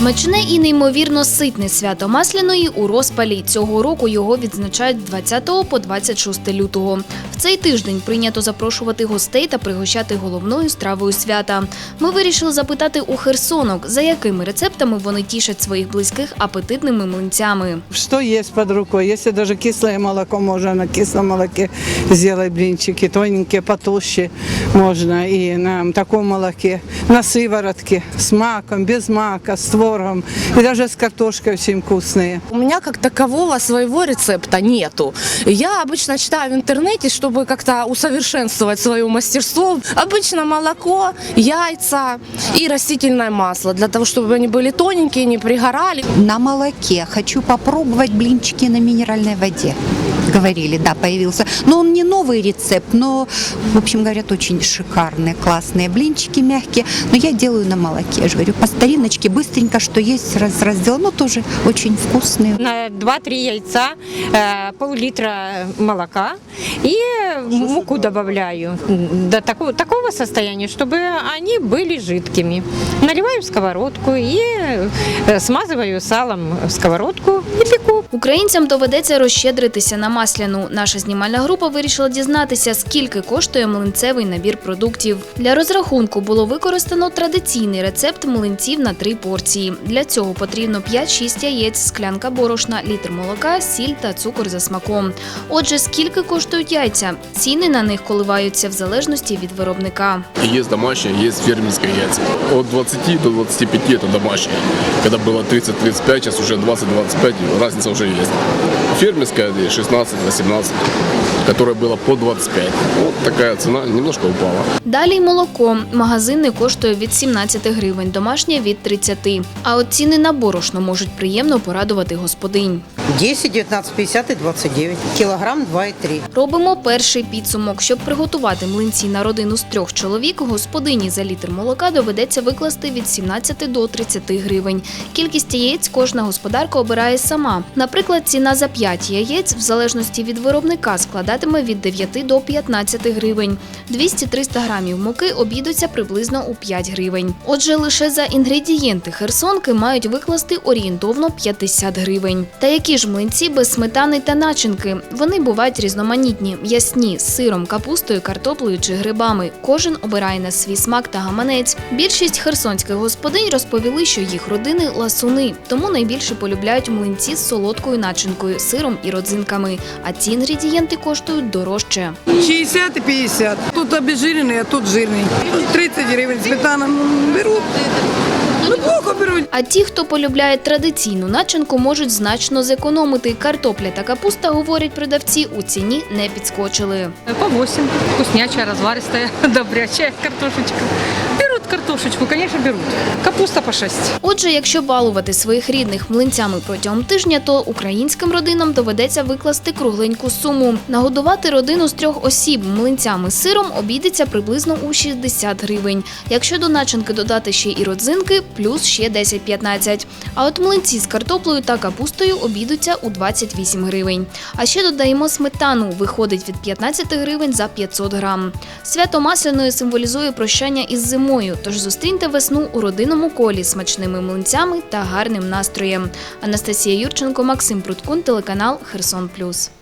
Смачне і неймовірно ситне свято Масляної у розпалі. Цього року його відзначають з 20 по 26 лютого. В цей тиждень прийнято запрошувати гостей та пригощати головною стравою свята. Ми вирішили запитати у херсонок, за якими рецептами вони тішать своїх близьких апетитними млинцями. Что есть под рукой? Если даже кислое молоко, можно на кислом молоке сделать блинчики, тоненькие, потолще можно и на таком молоке, на сыворотке, с маком, без мака, с творогом и даже с картошкой очень вкусные. У меня как такового своего рецепта нету. Я обычно читаю в интернете, чтобы как-то усовершенствовать свое мастерство. Обычно молоко, яйца и растительное масло, для того, чтобы они были тоненькие, не пригорали. На молоке. Хочу попробовать блинчики на минеральной воде. Говорили, да, появился. Но он не новый рецепт, но, в общем, говорят, очень шикарные, классные блинчики мягкие. Но я делаю на молоке. Я же говорю, по стариночке, быстренько, что есть, раз раздел. Но тоже очень вкусные. на 2-3 яйца, э, пол-литра молока и муку добавляю до такого, такого состояния, чтобы они были жидкими. Наливаю в сковородку и э, смазываю салом в сковородку и пеку. Українцям доведеться розщедритися на масляну. Наша знімальна група вирішила дізнатися, скільки коштує млинцевий набір продуктів. Для розрахунку було використано традиційний рецепт млинців на три порції. Для цього потрібно 5-6 яєць, склянка борошна, літр молока, сіль та цукор за смаком. Отже, скільки коштують яйця? Ціни на них коливаються в залежності від виробника. Есть домашние, есть фермерские яйца. От 20 до 25 это домашние. Когда было 30-35, сейчас уже 20-25, разница уже есть. Фермерская 16-18, которая была по 25. Вот такая цена немножко упала. Далі й молоко. Магазинне коштує від 17 гривень, домашнє від 30. А от ціни на борошно можуть приємно порадувати господинь. 10, 19, 50 и 29. Килограмм 2,3. Робимо перший підсумок. Щоб приготувати млинці на родину з трьох чоловік, господині за літр молока доведеться викласти від 17 до 30 гривень. Кількість яєць кожна господарка обирає сама. Наприклад, ціна за 5 яєць, в залежності від виробника, складатиме від 9 до 15 гривень. 200-300 грамів муки обійдуться приблизно у 5 гривень. Отже, лише за інгредієнти херсонки мають викласти орієнтовно 50 гривень. Та які ж млинці без сметани та начинки? Вони бувають різноманітні, м'ясні, з сиром, капустою, картоплею чи грибами. Кожен обирає на свій смак та гаманець. Більшість херсонських господинь розповіли, що їх родини ласуни, тому найбільше полюбляють млинці з солодкою начинкою, сиром і родзинками. А ці інгредієнти коштують дорожче. 60 и 50. Тут обезжиренный, а тут жирный. 30 гривен сметана ну, берут. Ну, плохо берут. А ті, хто полюбляє традиційну начинку, можуть значно зекономити. Картопля та капуста, говорять продавці, у ціні не підскочили. По 8. Вкуснячая, разваристая, добрячая картошечка. Картошечку, конечно, берут. Капуста по 6. Отже, якщо балувати своїх рідних млинцями протягом тижня, то українським родинам доведеться викласти кругленьку суму. Нагодувати родину з трьох осіб млинцями з сиром обійдеться приблизно у 60 гривень. Якщо до начинки додати ще і родзинки, плюс ще 10-15. А от млинці з картоплею та капустою обійдуться у 28 гривень. А ще додаємо сметану, виходить від 15 гривень за 500 грам. Свято масляної символізує прощання із зимою, тож зустріньте весну у родинному колі смачними млинцями та гарним настроєм. Анастасія Юрченко, Максим Пруткун, телеканал Херсон Плюс.